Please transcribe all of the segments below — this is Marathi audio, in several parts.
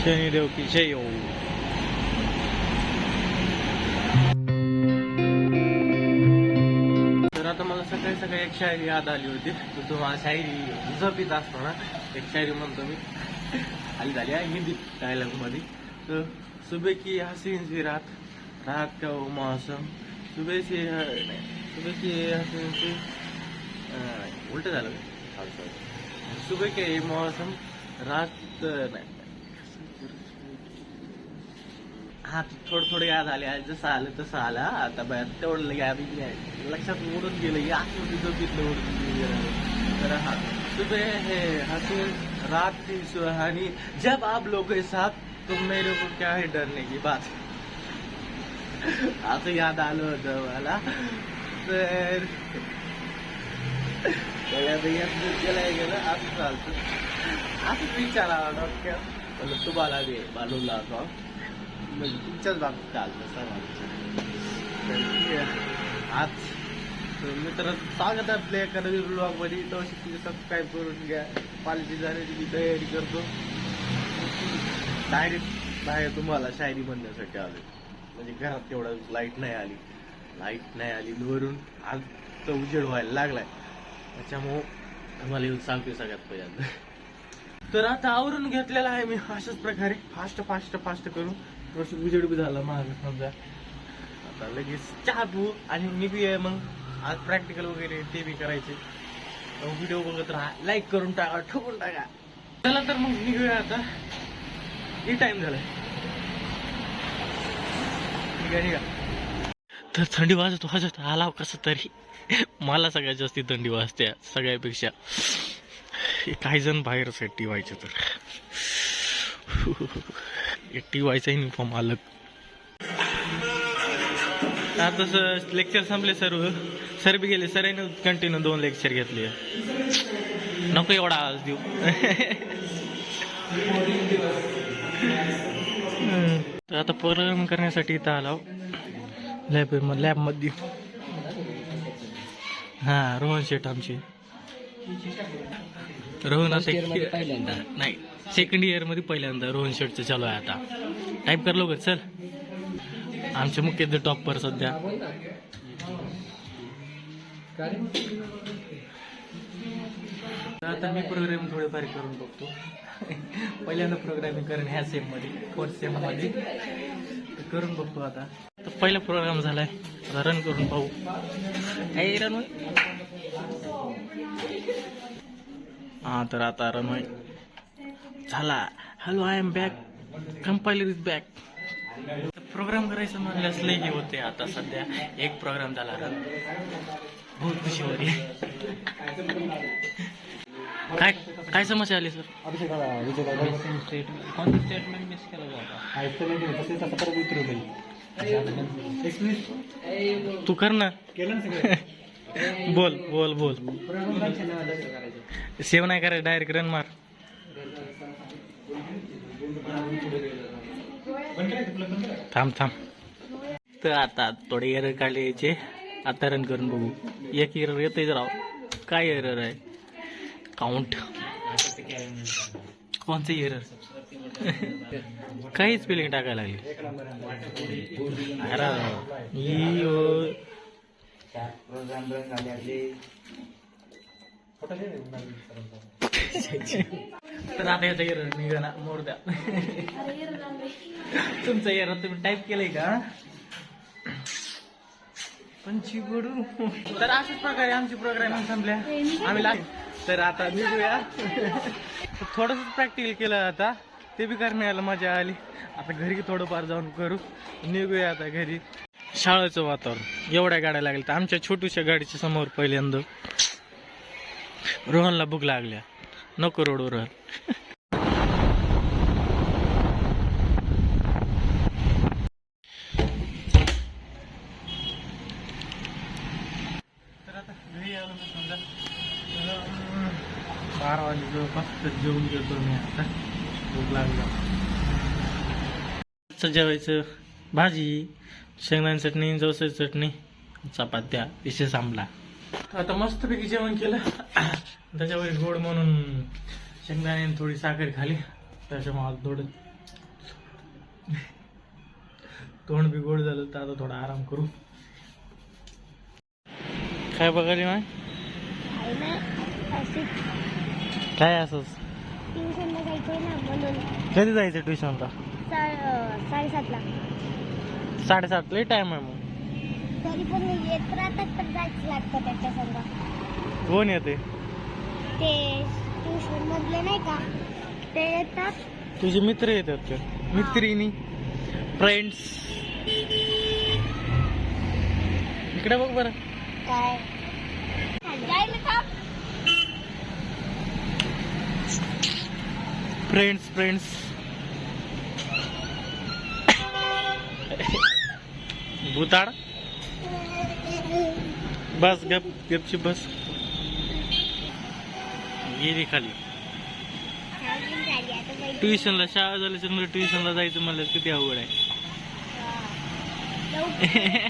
शनिदेव की जय हो तर आता मला सकाळी सकाळी एक शायरी याद आली होती तर तुम्हाला शायरी जपित असतो ना एक शायरी म्हणतो मी आली झाली आहे हिंदी डायलॉगमध्ये तर सुबह की हसीन सी रात रात का वो मौसम सुबह से नाही, सुबह की हसीन सी उलट झालं सुबह के मौसम रात नाही हा, थोडं थोडं याद आले जसं आलं तसं आलं. आता बाय तेवढं आम्ही नाही. लक्षात की सुबह है हसीन रात थी, सुहानी। जब आप लोग के साथ तो मेरे को क्या है डरने की बात? असं याद आलं होतं मला तर गेलं गेलं असं चालतं असं विचार म्हणलं तुम्हाला दे बालूला का म्हणजे तुमच्याच बाबतीत आलं सर्वांचं तर ठीक आज तर मित्र स्वागत आहे आपल्या एखाद्या ब्लॉगमध्ये. तो सबस्क्राईब करून घ्या. पालखी जाण्याची मी तयारी करतो. डायरेक्ट बाहेर तुम्हाला शायरी म्हणण्यासाठी आलो म्हणजे घरात तेवढा लाइट नाही आली. लाइट नाही आली. वरून आज तर उजेड व्हायला लागलाय. त्याच्यामुळं तुम्हाला येऊन सांगते सगळ्यात पहिल्यांदा. तर आता आवरून घेतलेला आहे मी अशाच प्रकारे. फास्ट फास्ट फास्ट करून. थोडस उजेड बी झाला माझा समजा. आता लगेच चहा पिऊ आणि मी बी आहे मग. आज प्रॅक्टिकल वगैरे ते बी करायचे. व्हिडिओ बघत राहा. लाईक करून टाका ठोकून टाका. चला तर मग निघूया आता. हे टाइम झालाय. निघा निघा. तर थंडी वाजत वाजत आला हो कसं तरी. मला सगळ्यात जास्ती थंडी वाजते सगळ्यापेक्षा. काही जण बाहेर सेट टी तर. टी व्हायचा युनिफॉर्म अलग. आता तसं लेक्चर संपले सर्व सर बी गेले. सरांनी कंटिन्यू दोन लेक्चर घेतले. नको एवढा आवाज देऊ. तर आता प्रोग्राम करण्यासाठी इथं आलो. लॅब लॅबमध्ये हां रोहन शेठ आमचे. रोहन पहिल्यांदा. नाही. सेकंड इयरमध्ये पहिल्यांदा रोहन शेटचं चालू आहे आता. टाईप कर लवकर चल. आमचे मुख्य टॉपर सध्या. तर आता मी प्रोग्राम थोडेफार करून बघतो. पहिल्यांदा प्रोग्रामिंग करेन ह्या सेममध्ये फोर्थ सेममध्ये. करून बघतो आता. तर पहिला प्रोग्राम झालाय. आता रन करून पाहू. काय रन होय. हा तर आता रन होय. झाला. Hello I am back compiler is back program करायचं म्हणल्यास लई हे होते आता सध्या. एक प्रोग्राम झाला रन बहुत खुशी हो रही है. काय काय समस्या आली सर कोणतं स्टेटमेंट मिस केलं होतं तू कर ना. बोल बोल बोल. सेव नाही करायचं डायरेक्ट रन मार. थांब थांब. तर आता थोडे एरर काढले याचे. आता रन करून बघू. एक एरर येतोय राव काय एरर आहे? काउंट कोणते एरर काही स्पेलिंग टाकायला लागली. अरे तर आता याचा एरर निघा मोड द्या. तुमचं एरर तुम्ही टाईप केलंय का? पंची बडू. तर अशाच प्रकारे आमची प्रोग्रामिंग संपल्या. आम्ही लाग तर आता निघूया. थोडस प्रॅक्टिकल केलं आता. ते बी करण्याला मजा आली. आता घरी थोडंफार जाऊन करू. निघूया आता घरी. शाळेचं वातावरण. एवढ्या गाड्या लागल्या तर आमच्या छोट्याशा गाडीच्या समोर पहिल्यांदा रोहनला भूक लागल्या. नको रोडवर रोहन बारा जवळपास जेवून घेतो मी आता. भूक लागला. जेवायचं भाजी शेंगदाण चटणी जवसाची चटणी चपात्या विशेष आंबला आता मस्तपैकी जेवण केलं. त्याच्यावर गोड म्हणून शेंगदाणे थोडी साखर खाली. त्याच्यामुळे थोडं तोंड बी गोड झालं तर आता थोडा आराम करू. काय बघाली अशी काय असंच? कधी जायचं ट्युशनला? साडेसातला. साडेसात लई टाइम आहे मग. तरी पण येत राहतात पण जायचं लागतं त्याच्या संग. कोण येते ते ट्युशन मधले नाही का? ते येतात. तुझे मित्र येतात का? मित्रिणी फ्रेंड्स इकडे बघ बरं. काय? Friends friends भूताड? बस गप गपची बस. गेली खाली. ट्युशनला शाळा झाल्याच्यानंतर ट्युशनला जायचं म्हणलं किती अवघड आहे.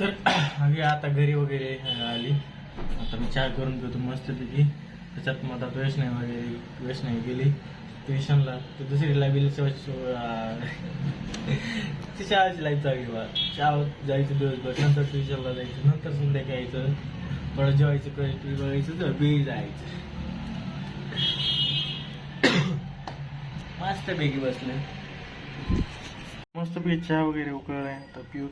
तर आम्ही आता घरी वगैरे आली. आता मी चहा करून घेतो मस्तपैकी. त्याच्यात मग आता नाही वगैरे नाही गेली. ट्युशनला तर दुसरीला गेली ती शाळेची लाईफ चालली बा शाळेत जायचं दिवसभर नंतर ट्युशनला जायचं नंतर संध्याकाळी यायचं परत जेवायचं टी बघायचं तर बी जायचं. बेगी बसले. मस्त मस्तपैकी चहा वगैरे उकळलाय तर पिऊ.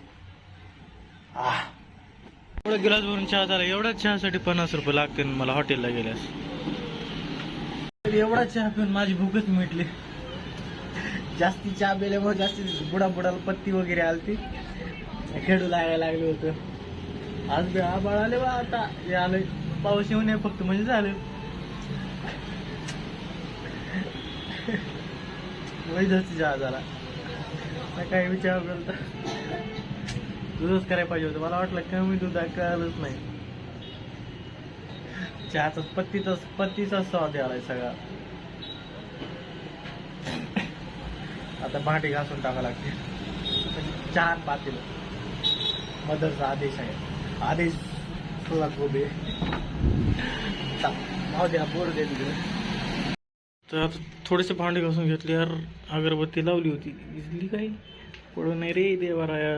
एवढा गिलास भरून चहा झाला एवढ्या चहासाठी पन्नास रुपये लागते मला हॉटेलला गेल्यास. एवढा चहा पिऊन माझी भूकच मिटली. जास्ती चहा पिल्यामुळे जास्ती बुडा बुडाला पत्ती वगैरे आलती. खेळू लागायला लागलं होतं. आज बी आबाळ आले बा आता. हे आलं पाऊस येऊ नये फक्त म्हणजे झालं. वय जास्ती चहा झाला. आता विचार करता? दूधच करायला पाहिजे होतं. मला वाटलं कमी दूध कळलंच नाही. चहाचा पत्तीचा पत्तीचा स्वाद आलाय सगळा. आता भांडी घासून टाका लागते. चहा पातील मदरचा आदेश आहे. आदेश बोर दे तिकडे तर आता थोडेसे भांडे घासून घेतले यार. अगरबत्ती लावली होती. इजली काही? पडू नाही रे देवाराया.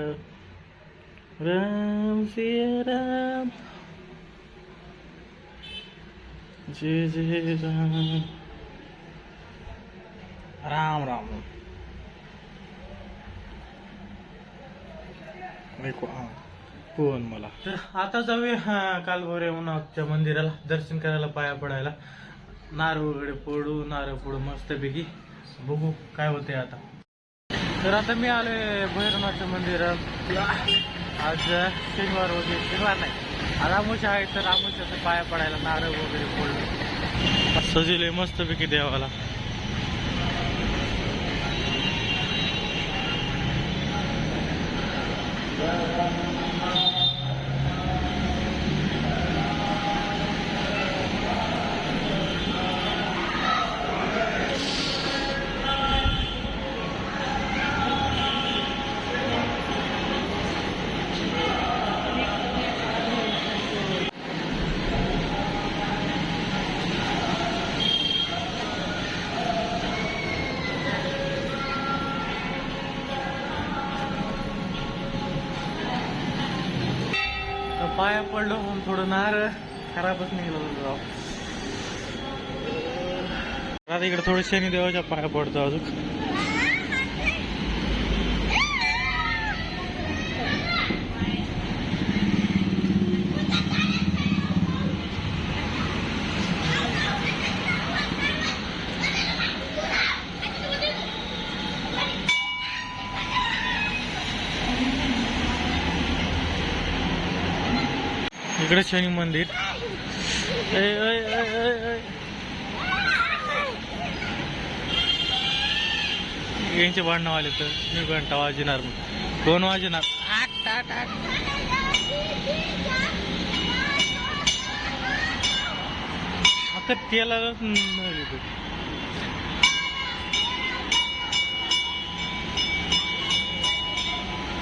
राम सिया राम. जय जय राम. राम राम. ऐकू हा. कोण मला? तर आता जाऊया हा, कालभोरे उन्हाच्या मंदिराला दर्शन करायला पाया पडायला. नारळ वगैरे फोडू नारळ फोडू मस्तपैकी. बघू काय होते आता. तर आता मी आलोय भैरवनाथच्या मंदिरात. आज शनिवार वगैरे शनिवार नाही. आज आहे तर आमुषाचं पाया पडायला नारळ वगैरे फोडलं सजिले मस्तपैकी देवाला. पाया पडलो म्हणून थोडं नार खराबच निघलं होतं आता इकडे थोडं शनी देवाच्या पाया पडतो अजून. इकडे शनी मंदिर. यांचे भांडणं आले तर मी घंटा वाजणार मग कोण वाजणार. आता त्याला.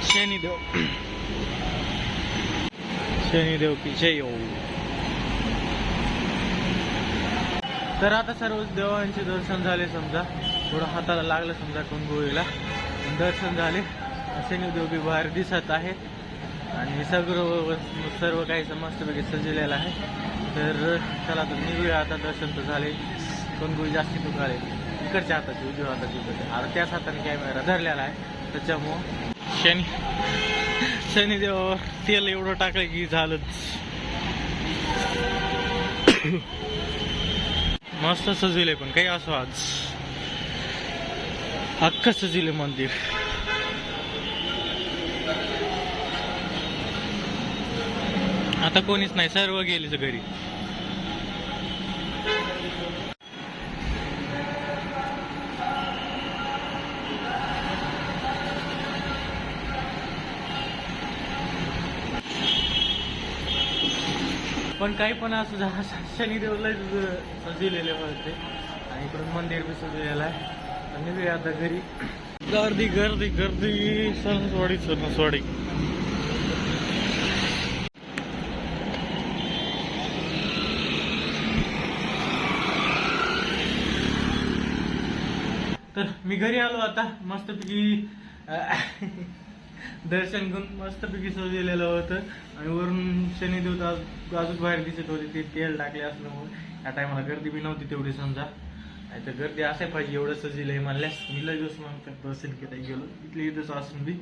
शनिदेव शनिदेव की जय हो. तर आता सर्व देवांचे दर्शन झाले समजा. थोडं हाताला लागलं समजा कंगोळीला दर्शन झाले. शनिदेव बी बाहेर दिसत आहे. आणि सगळं सर्व काही मस्तपैकी सजलेलं आहे. तर चला तर निघूया आता. दर्शन तर झाले. कंगोळी जास्ती दुखाले. इकडच्या हाताची उजव्या हाताची. इकडच्या आता त्याच हाताने कॅमेरा धरलेला आहे. त्याच्यामुळं शनी. शनिदेव तेल एवढं टाकलं की झालंच. मस्त सजविले पण काही असो आज. अख्ख सजविले मंदिर. आता कोणीच नाही सर्व गेले घरी पण काही पण असं झा- शनिदेवला सजवलेले होते. आणि इकडून मंदिर बी सजवलेलं आहे. आणि मी आता घरी. गर्दी गर्दी गर्दी. सणसवाडी सणसवाडी तर मी घरी आलो आता. मस्तपैकी दर्शन घेऊन मस्तपैकी सजवलेलं होतं. आणि वरून शनिदेव अजून बाहेर दिसत होते ते तेल टाकले असल्यामुळे या टायमाला गर्दी बी नव्हती तेवढी समजा. नाही तर गर्दी असाय पाहिजे एवढं सजलेलं आहे म्हणल्यास. मी लगेच मग दर्शन केलं गेलो. इथले इथंच असून बी.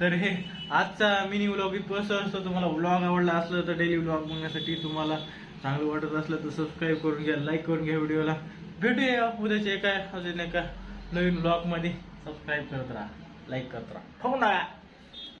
तर हे आजचा मिनी व्लॉग इथं असतो तुम्हाला व्लॉग आवडला असलं तर डेली व्लॉग बघण्यासाठी तुम्हाला चांगलं वाटत असलं तर सबस्क्राईब करून घ्या लाईक करून घ्या व्हिडिओला. भेटूया उद्याच्या एका अजून एका नवीन ब्लॉगमध्ये सबस्क्राईब करत राहा लाईक करत राहा. हो ना